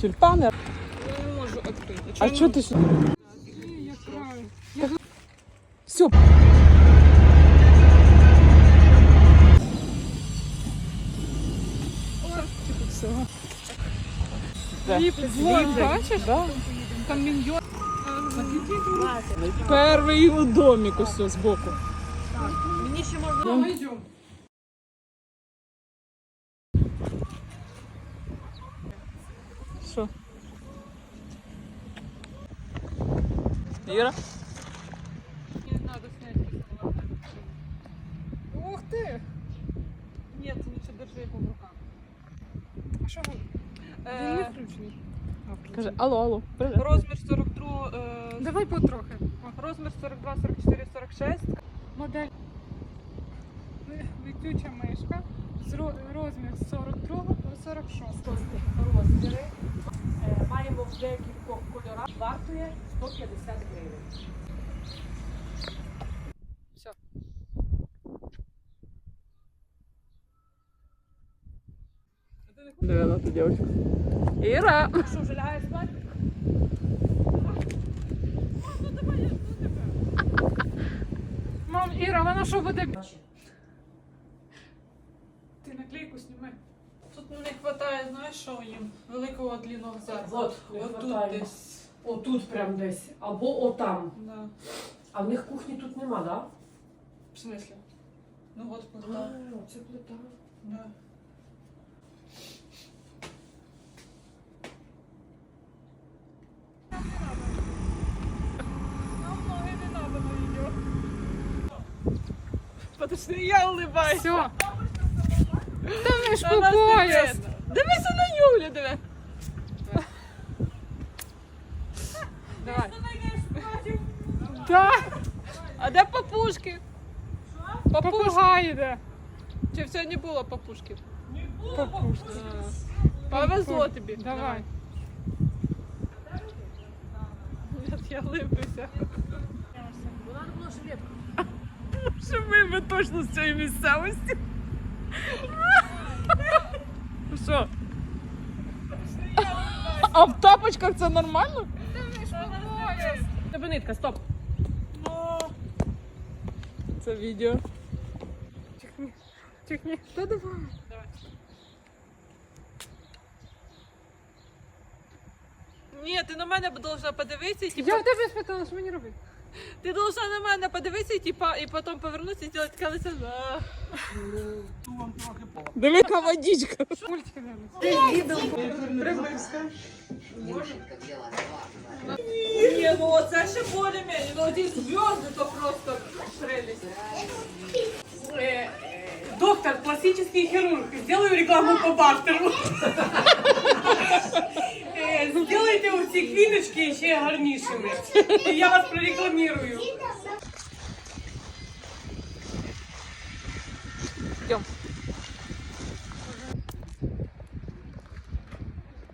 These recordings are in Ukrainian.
Тюльпани. Я не можу відкрити. А що ти краю. Все. Влог, бачиш? Да. Там міньйон. Перший у домик ось ось збоку. Мені ще можна. Ми йдемо. Що? Іра? Не надо снять. Ух ти! Ні, ти лучше держи його в руках. А що він? Він не включений. Каже, алло, алло, привіт. Розмір 42. Е... Давай потрохи. Розмір 42, 44, 46. Модель Летюча мишка. з Розмір з 42 по 46. розміри. Е, Маємо в декількох кольорах. Вартує 150 гривень. Диви на ту дівчинку. Іра! Що, вже лягає спати? Мам, Іра, вона що буде? Ти. Тут не вистачає, знаєш, що їм? Великого длинного зеркала. От, не Отут хватає. десь. Отут прям десь. Або отам. Да. А в них кухні тут нема, да? В смислі? Ну от А, плита. це плита. Да. Подожди, я улыбаюсь. Все. Та ми ж по пояс. Дивися на Юлю, диви. Давай. Да, А де папушки? Попугай іде. Чи все не було папушки? Папушки. Повезло тобі. Давай. Я липлюся. Вона не була жилетка. Що ми, ми точно з цієї місцевості. Що? А в тапочках це нормально? Тебе нитка, стоп. Це відео. Чихні. Чихні. Та давай. Ні, ти на мене должна подивитися, і, типа, Я в тебе спитала, що мені робити? Ти должна на мене подивитися, і, типа, і потім повернутися і зробити таке лице. Диви, яка водичка. Мультики дивлюсь. Ні, ну оце ще более-менее. Ну ці зв'язки то просто прелість. Е, Доктор, пластический хирург, сделаю рекламу по бартеру. Е, Сделайте оці квіточки ще гарнішими. І я вас прорекламірую.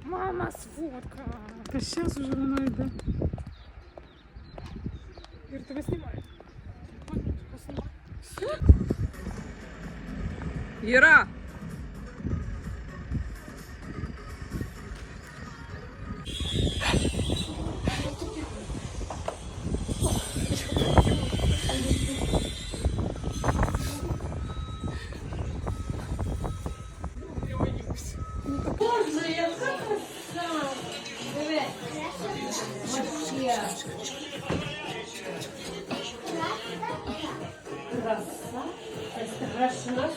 Мама, сфотка. Та зараз уже воно йде. Ір, тебе знімає. Іра! Краса, страшна